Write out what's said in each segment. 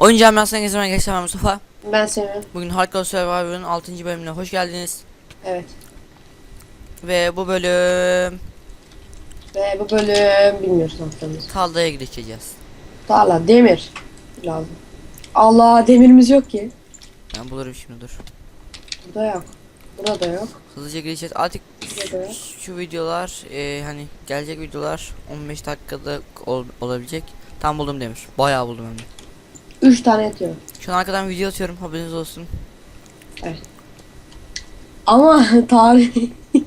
Oyun camiasına gezmeye arkadaşlar ben Mustafa. Ben seviyorum. Bugün Hardcore Survivor'ın 6. bölümüne hoş geldiniz. Evet. Ve bu bölüm Ve bu bölüm bilmiyoruz ne yapacağımızı. Talda'ya geçeceğiz. Tarla, demir lazım. Allah demirimiz yok ki. Ben bulurum şimdi dur. Burada yok. Burada yok. Hızlıca geçeceğiz. Artık Burada yok. şu videolar e, hani gelecek videolar 15 dakikada ol- olabilecek. Tam buldum demiş. Bayağı buldum hem de. Üç tane yetiyor. Şu an arkadan video atıyorum haberiniz olsun. Ama tarih...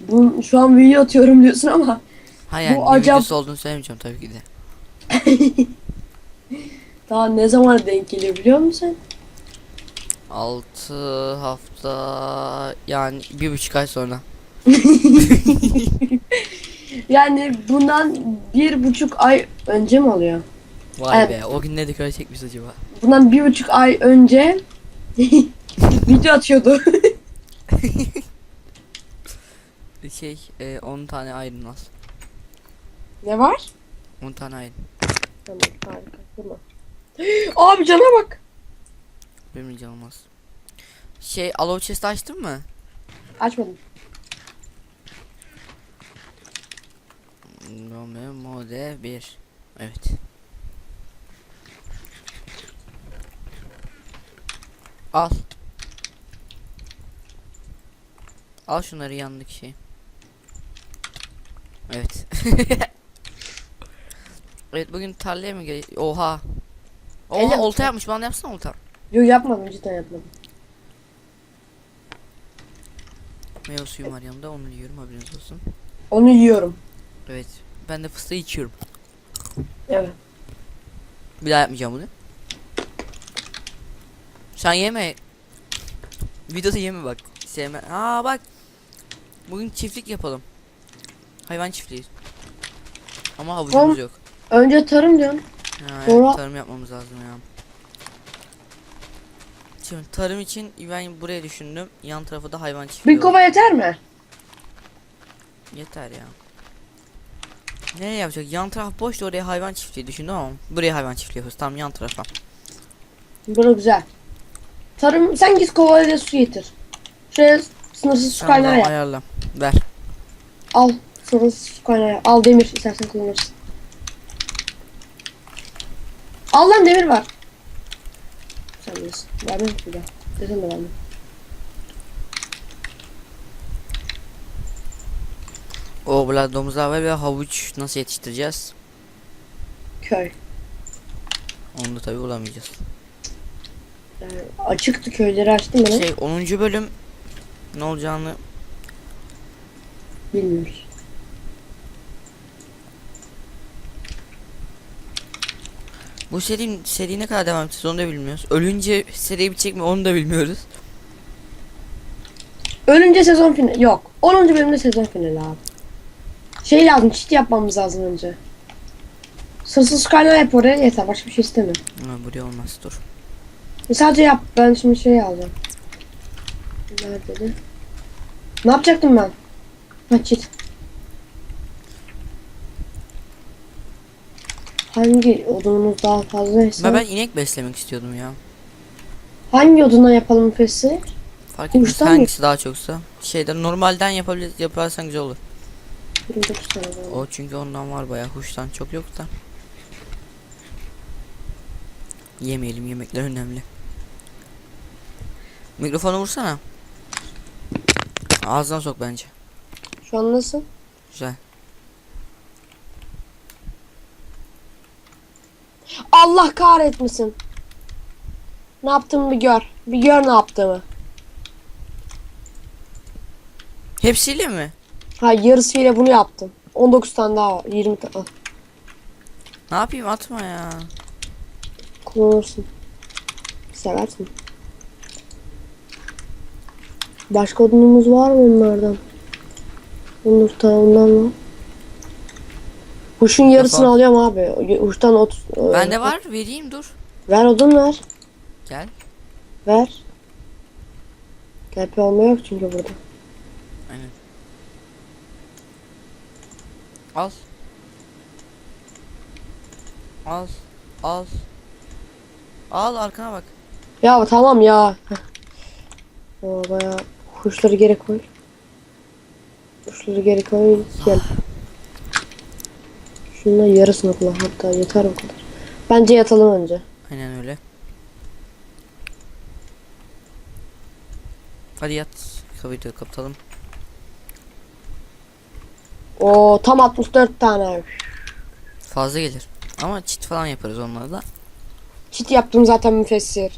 Bu, şu an video atıyorum diyorsun ama Ha yani Bu acayip- videosu olduğunu söylemeyeceğim tabii ki de. daha ne zaman denk geliyor biliyor musun? 6 hafta yani bir buçuk ay sonra. Yani bundan bir buçuk ay önce mi oluyor? Vay Evet. be o gün ne dekore çekmiş acaba? Bundan bir buçuk ay önce video atıyordu. Şey e, 10 tane ayrın az. ne var? 10 tane ayrın. Tamam harika. Tamam. Abi cana bak. Benim canım az. Şey aloe chest açtın mı? Açmadım. Nome mode 1. Evet. Al. Al şunları yanındaki şey. Evet. evet bugün tarlaya mı gel? Oha. Oha Elle- olta yapmış. Bana yapsana olta. Yok yapmadım cidden yapmadım. Meyve suyum var yanında onu yiyorum haberiniz olsun. Onu yiyorum. Evet. Ben de fıstığı içiyorum. Evet. Bir daha yapmayacağım bunu. Sen yeme. Videoda yeme bak. Sevme. Aa bak. Bugün çiftlik yapalım. Hayvan çiftliği. Ama havucumuz Oğlum. yok. Önce tarım diyorsun. Ha, Sonra- evet, tarım yapmamız lazım ya. Şimdi tarım için ben buraya düşündüm. Yan tarafı da hayvan çiftliği. Bir kova yeter mi? Yeter ya. Nereye yapacak? Yan taraf boş oraya hayvan çiftliği düşündüm ama buraya hayvan çiftliği yapıyoruz. Tam yan tarafa. Bura güzel. Tarım sen git kovayla su getir. Şuraya sınırsız su Sen kaynağı yap. ayarla. Ver. Al sınırsız su kaynağı. Al demir istersen kullanırsın. Al lan demir var. Sen bilirsin. Vermem bir daha. Desen de vermem. O burada domuzlar var ve havuç nasıl yetiştireceğiz? Köy. Onu da tabi bulamayacağız. Yani açıktı köyleri açtım ben. Şey 10. bölüm ne olacağını Bilmiyoruz. bu seri seri ne kadar devam edeceğiz onu da bilmiyoruz. Ölünce seri bitecek mi onu da bilmiyoruz. Ölünce sezon finali. Yok. 10. bölümde sezon finali abi. Şey lazım. Çit yapmamız lazım önce. Sınırsız su kaynağı yap oraya yeter. Başka bir şey istemiyorum. Ha, buraya olmaz dur. E Sadece yap. Ben şimdi şey alacağım. Nerede? Ne yapacaktım ben? Ha çit. Hangi odunumuz daha fazlaysa? Ben, ben inek beslemek istiyordum ya. Hangi odundan yapalım fesi? Fark etmez hangisi daha çoksa. Şeyden normalden yapabilir yaparsan güzel olur. 29 tane var. O çünkü ondan var bayağı huştan çok yok da. Yemeyelim yemekler önemli. Mikrofonu vursana. Ağzına sok bence. Şu an nasıl? Güzel. Allah kahretmesin. Ne yaptığımı bir gör. Bir gör ne yaptığımı. Hepsiyle mi? Ha yarısıyla bunu yaptım. 19 tane daha var. 20 tane. Al, Ne yapayım atma ya. Kullanırsın. Seversin. Başka odunumuz var mı onlardan? Onur tavuğundan var. Huşun yarısını Defa. alıyorum abi. Huştan 30. e, Bende var vereyim dur. Ver odun ver. Gel. Ver. GP olma yok çünkü burada. Aynen. Al. Al. Al. Al arkana bak. Ya tamam ya. Heh. O bayağı kuşları geri koy. Kuşları geri koy. Gel. Şundan yarısını kullan hatta yeter o kadar. Bence yatalım önce. Aynen öyle. Hadi yat. Kapıyı kapatalım. O tam 64 tane. Fazla gelir. Ama çit falan yaparız onları da. Çit yaptım zaten müfessir.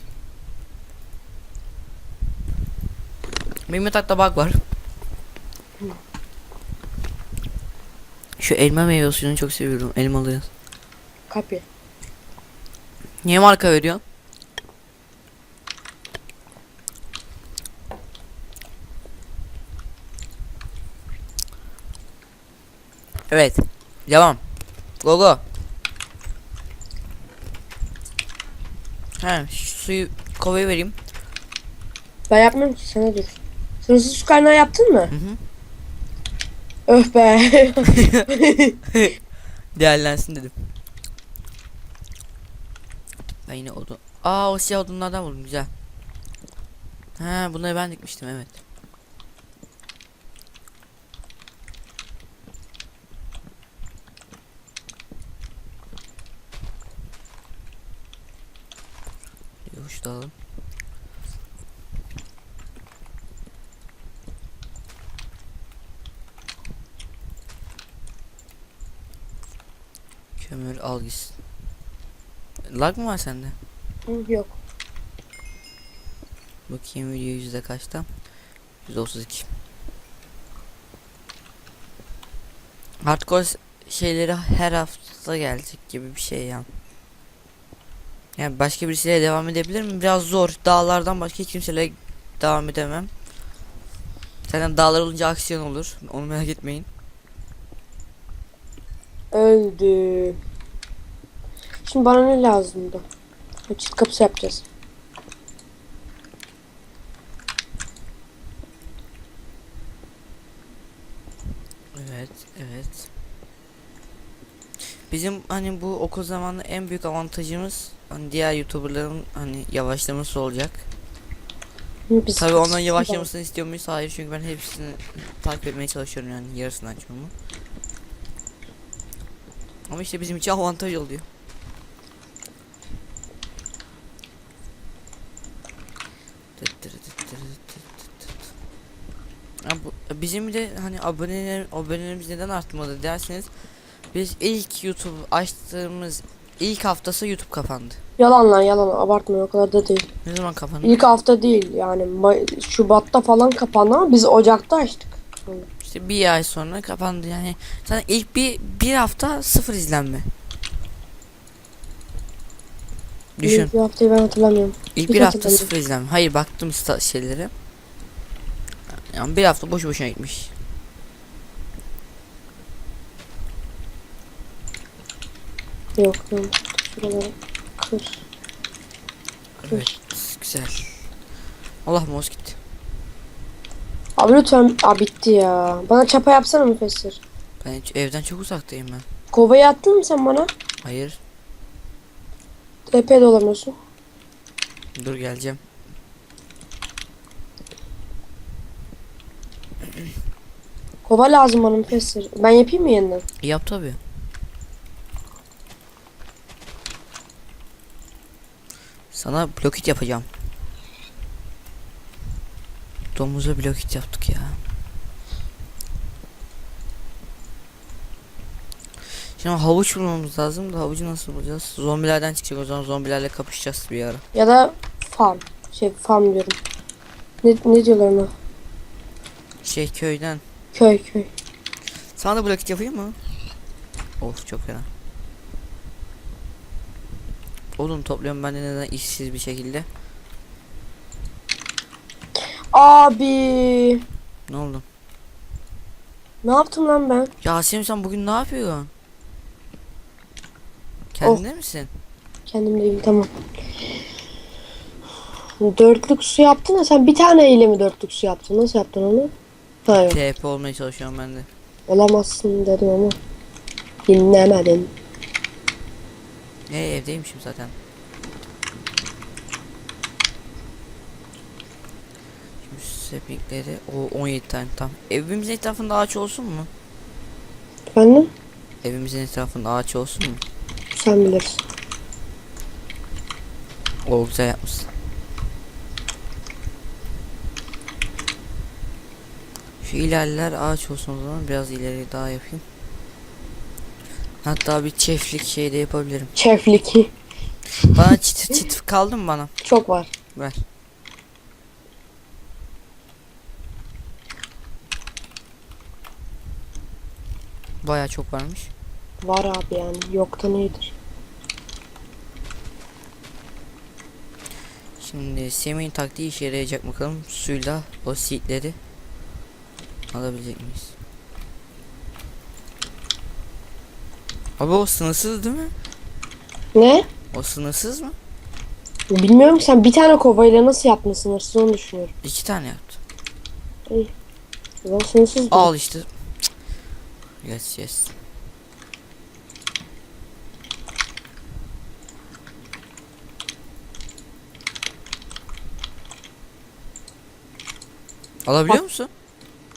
Benim yatakta bug var. Şu elma meyve suyunu çok seviyorum. Elmalı. Kapı. Niye marka veriyorsun? Evet. Devam. Go go. He, suyu kovaya vereyim. Ben yapmıyorum ki sana dur. Sınırsız su kaynağı yaptın mı? Hı hı. Öf be. Değerlensin dedim. Ben yine odun. Aa o siyah odunlardan buldum güzel. He bunları ben dikmiştim evet. Yokuş da alalım. Kömür al gitsin. Lag mı var sende? Yok. Bakayım video yüzde kaçta? Yüzde otuz iki. Hardcore s- şeyleri her hafta gelecek gibi bir şey ya. Yani başka birisiyle devam edebilir mi? Biraz zor. Dağlardan başka hiç kimseyle devam edemem. Zaten dağlar olunca aksiyon olur. Onu merak etmeyin. Öldü. Şimdi bana ne lazımdı? Çift kapısı yapacağız. Evet, evet. Bizim hani bu okul zamanı en büyük avantajımız hani diğer YouTuber'ların hani yavaşlaması olacak. Biz Tabii onların yavaşlamasını istiyor muyuz? Hayır çünkü ben hepsini takip etmeye çalışıyorum yani yarısını açmamı. Ama işte bizim için avantaj oluyor. Bizim de hani aboneler, abonelerimiz neden artmadı derseniz biz ilk YouTube açtığımız ilk haftası YouTube kapandı. Yalan lan yalan abartma o kadar da değil. Ne zaman kapandı? İlk hafta değil yani May- Şubat'ta falan kapandı ama biz Ocak'ta açtık. İşte bir ay sonra kapandı yani. Zaten ilk bir bir hafta sıfır izlenme. Düşün. İlk bir haftayı ben hatırlamıyorum. İlk bir hafta hatırlamıyorum. sıfır izlenme. Hayır baktım sta- şeylere. Yani bir hafta boş boşuna gitmiş. Yok lan. Şuraları kır. Evet. Güzel. Allah mouse gitti. Abi lütfen Aa, bitti ya. Bana çapa yapsana müfessir. Ben evden çok uzaktayım ben. Kovayı attın mı sen bana? Hayır. Epey dolamıyorsun. Dur geleceğim. Kova lazım bana müfessir. Ben yapayım mı yeniden? Yap tabi. Sana blokit yapacağım. Domuza blokit yaptık ya. Şimdi havuç bulmamız lazım da havucu nasıl bulacağız? Zombilerden çıkacak o zaman zombilerle kapışacağız bir ara. Ya da farm. Şey farm diyorum. Ne, ne diyorlar ona? Şey köyden. Köy köy. Sana da blokit yapayım mı? Of çok fena. Odun topluyorum ben de neden işsiz bir şekilde. Abi. Ne oldu? Ne yaptım lan ben? Yasemin sen bugün ne yapıyorsun? Kendinde misin? Kendim değilim tamam. Dörtlük su yaptın da sen bir tane ile mi dörtlük su yaptın? Nasıl yaptın onu? Ha yok. TP olmaya çalışıyorum ben de. Olamazsın dedim ama. Dinlemedin. Ne evdeymişim zaten. Şimdi sepikleri o 17 tane tam. Evimizin etrafında ağaç olsun mu? Efendim? Evimizin etrafında ağaç olsun mu? Sen bilirsin. O güzel yapmışsın. Şu ilerler ağaç olsun o zaman biraz ileri daha yapayım. Hatta bir çiftlik şey de yapabilirim. Çiftlik. Bana çit çit kaldı mı bana? Çok var. Ver. Baya çok varmış. Var abi yani. Yoktan iyidir. Şimdi Semih'in taktiği işe yarayacak bakalım. Suyla o seedleri alabilecek miyiz? Abi o sınırsız değil mi? Ne? O sınırsız mı? Bilmiyorum ki sen bir tane kovayla nasıl yaptın sınırsız onu düşünüyorum. İki tane yaptı. O zaman sınırsız değil. Al işte. Cık. Yes yes. Alabiliyor Bak. musun?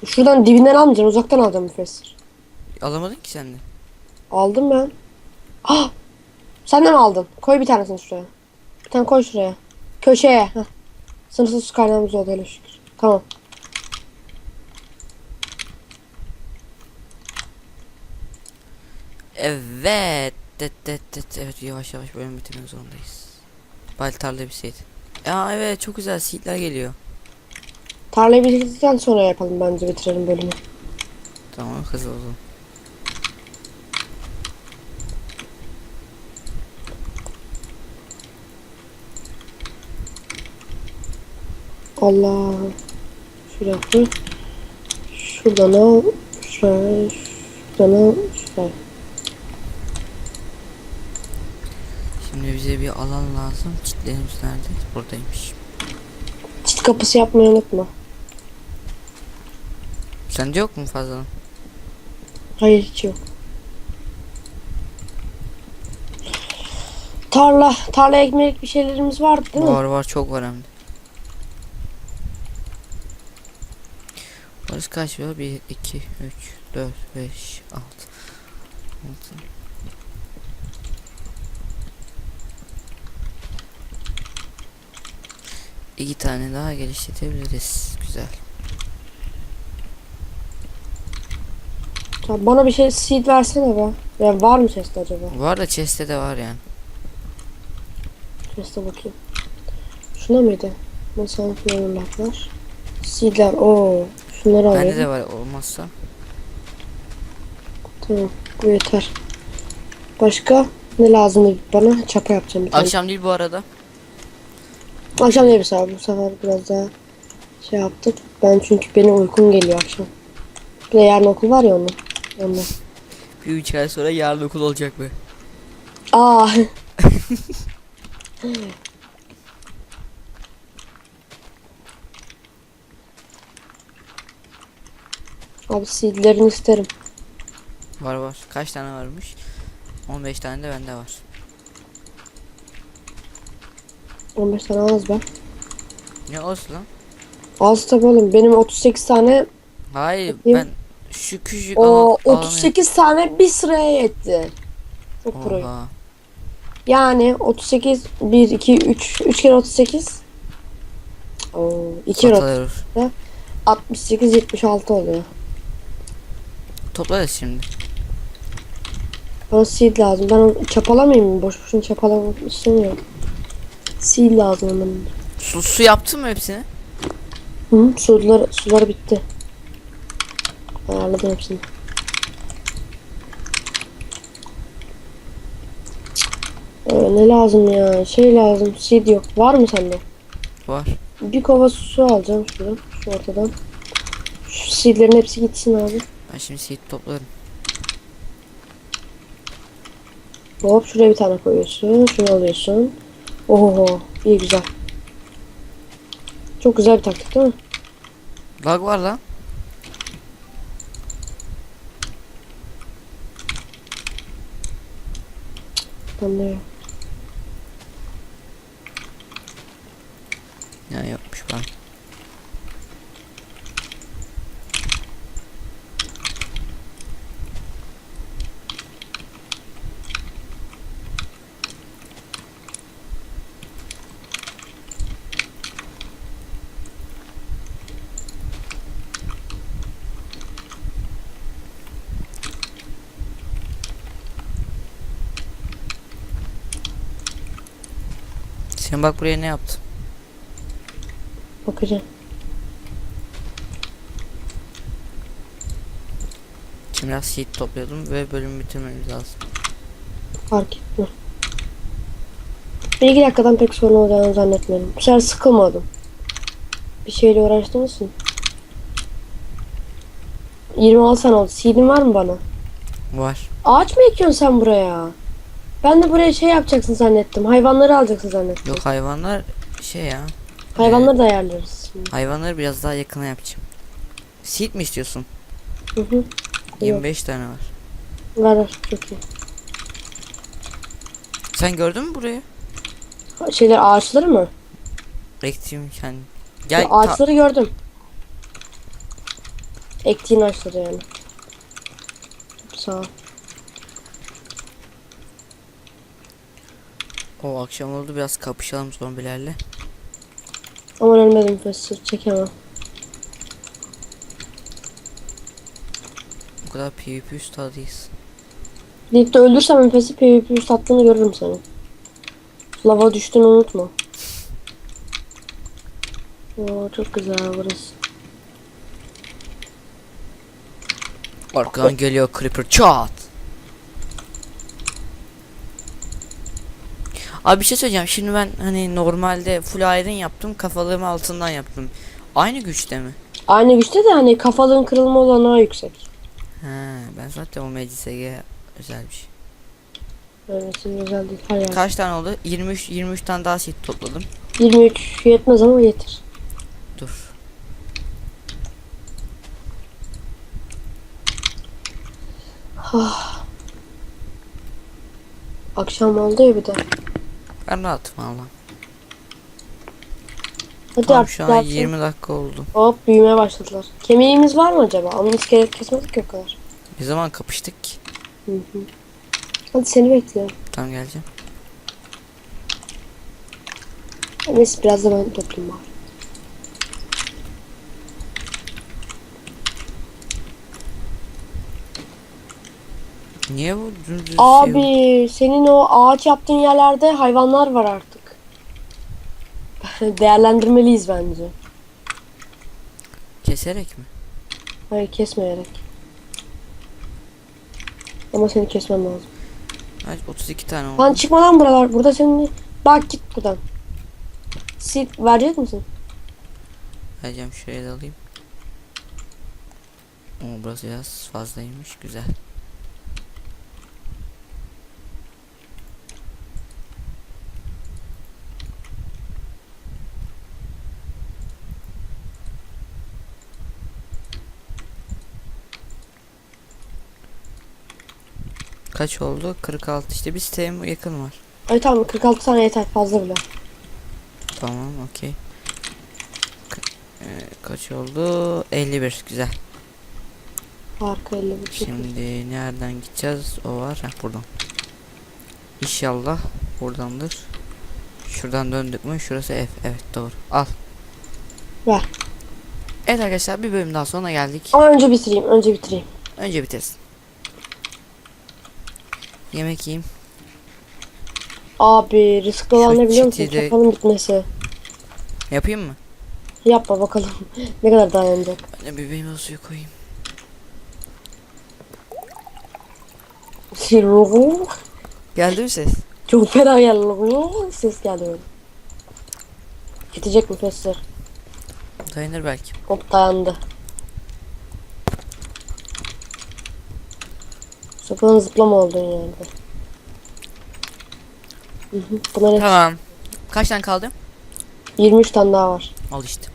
Şuradan dibinden almayacaksın uzaktan alacaksın müfessir. Alamadın ki sen de. Aldım ben. Ah! Sen de mi aldın? Koy bir tanesini şuraya. Bir tane koy şuraya. Köşeye. Heh. Sınırsız su kaynağımız oldu hele şükür. Tamam. Evet. Det, det, det. Evet yavaş yavaş bölüm bitirmek zorundayız. Bal tarla bir seed. Ya evet çok güzel seedler geliyor. Tarlayı bitirdikten sonra yapalım bence bitirelim bölümü. Tamam hızlı olsun. Allah. Koy. Şuradan al. Şuraya. Şuradan al. Şuraya. Şimdi bize bir alan lazım. Çitlerimiz nerede? Buradaymış. Çit kapısı yapmayı unutma. Sende yok mu fazla? Hayır hiç yok. Tarla. Tarla ekmek bir şeylerimiz vardı değil mi? Var var çok var hem de. Burası kaç var? 1, 2, 3, 4, 5, 6, 6. İki tane daha geliştirebiliriz. Güzel. Ya bana bir şey seed versene be. Ya var mı chest acaba? Var da chest'te de var yani. Chest'e bakayım. Şuna mıydı? Masal flavorlar var. Seedler. Oo. Şunları Bende alayım. de var olmazsa. Tamam. Bu yeter. Başka ne lazımdı bana? Çapa yapacağım bir tane. Akşam değil bu arada. Akşam değil sefer. Bu sefer biraz daha şey yaptık. Ben çünkü benim uykum geliyor akşam. Bir de yarın okul var ya onun. Ondan. Bir üç ay sonra yarın okul olacak mı? Aa. Abi seedlerini isterim. Var var. Kaç tane varmış? 15 tane de bende var. 15 tane az be. Ne olsun lan? Az tabi oğlum. Benim 38 tane Hayır Bakayım. ben şu küçük o alan- alanı- 38 tane bir sıraya yetti. Çok pro. Yani 38 1 2 3 3 kere 38 Oo, 2 kere Satılır. 68 76 oluyor. Toplarız şimdi. Bana seed lazım. Ben çapalamayayım mı? Boş boşuna çapalamak istemiyorum. Seed lazım onun. Su, su yaptın mı hepsini? Hı, suları, suları bitti. Ayarladım hepsini. Ee, ne lazım ya? Şey lazım. Seed yok. Var mı sende? Var. Bir kova su alacağım şuradan. Şu ortadan. Şu seedlerin hepsi gitsin abi. Ben şimdi seed toplarım. Hop şuraya bir tane koyuyorsun. Şunu alıyorsun. Oho iyi güzel. Çok güzel bir taktik değil mi? Lag var lan. Anlıyor. Ne yapmış ben? Sen bak buraya ne yaptın? Bakacağım. Şimdi biraz seed topluyordum ve bölümü bitirmemiz lazım. Fark etme. Bir iki dakikadan pek sorun olacağını zannetmiyorum. Bu sefer sıkılmadım. Bir şeyle uğraştın mısın? 26 sene oldu. Seed'in var mı bana? Var. Ağaç mı ekiyorsun sen buraya? Ben de buraya şey yapacaksın zannettim. Hayvanları alacaksın zannettim. Yok hayvanlar şey ya. Hayvanları da ayarlarız. şimdi. Hayvanları biraz daha yakına yapacağım. Seed mi istiyorsun? Hı hı. 25 tane var. Ver ver. Çok iyi. Sen gördün mü burayı? Ha, Şeyler ağaçları mı? Ektiğim kendi. Gel Ya, ta- ağaçları gördüm. Ektiğin ağaçları yani. Sağ ol. O akşam oldu biraz kapışalım zombilerle. Aman ölmedim Fester. Çekemem. Bu kadar PvP üstadıyız. Ligde öldürsem Enfes'i PvP üst attığını görürüm seni. Lava düştüğünü unutma. Oo, çok güzel burası. Arkadan geliyor Creeper çat. Abi bir şey söyleyeceğim. Şimdi ben hani normalde full iron yaptım. Kafalığımı altından yaptım. Aynı güçte mi? Aynı güçte de hani kafalığın kırılma olanağı yüksek. He, ben zaten o MCSG özel bir şey. Evet şimdi özel değil. Her yer. Kaç tane oldu? 23 23 tane daha seed topladım. 23 yetmez ama yeter. Dur. Akşam oldu ya bir de. Ben rahatım valla. Hadi artık şu an rahatsın. 20 dakika oldu. Hop büyümeye başladılar. Kemiğimiz var mı acaba? Ama iskelet kesmedik ki o kadar. Ne zaman kapıştık ki? Hı hı. Hadi seni bekliyorum. Tamam geleceğim. Neyse biraz da ben toplayayım bari. Niye bu dümdüz şey- Abi senin o ağaç yaptığın yerlerde hayvanlar var artık. Değerlendirmeliyiz bence. keserek mi? Hayır kesmeyerek. Ama seni kesmem lazım. Kaç 32 tane oldu. Lan çıkma lan buralar. Burada senin... Bak git buradan. Sil verecek misin? Vereceğim şuraya da alayım. Oo burası biraz fazlaymış. Güzel. Kaç oldu? 46 işte bir siteye yakın var. Ay tamam 46 tane yeter fazla bile. Tamam okey. Ee, kaç oldu? 51 güzel. Harika 50 buçuk. Şimdi nereden gideceğiz? O var. Heh, buradan. İnşallah buradandır. Şuradan döndük mü? Şurası F. Evet doğru. Al. Ver. Evet arkadaşlar bir bölüm daha sonuna geldik. Ama önce bitireyim önce bitireyim. Önce bitirsin. Yemek yiyeyim. Abi riskli olan ne biliyor musun? çiti de- bitmesi. Yapayım mı? Yapma bakalım ne kadar dayanacak. Ben de bebeğime suyu koyayım. Geldi mi ses? Çok fena geldi. Ses geldi böyle. Gidecek mi Fester? Dayanır belki. Hop dayandı. Sakın zıplama. Hı hı. Bunlar hep Tamam. Kaç tane kaldı? 23 tane daha var. Al işte.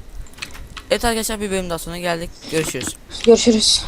Evet arkadaşlar bir bölüm daha sonuna geldik. Görüşürüz. Görüşürüz.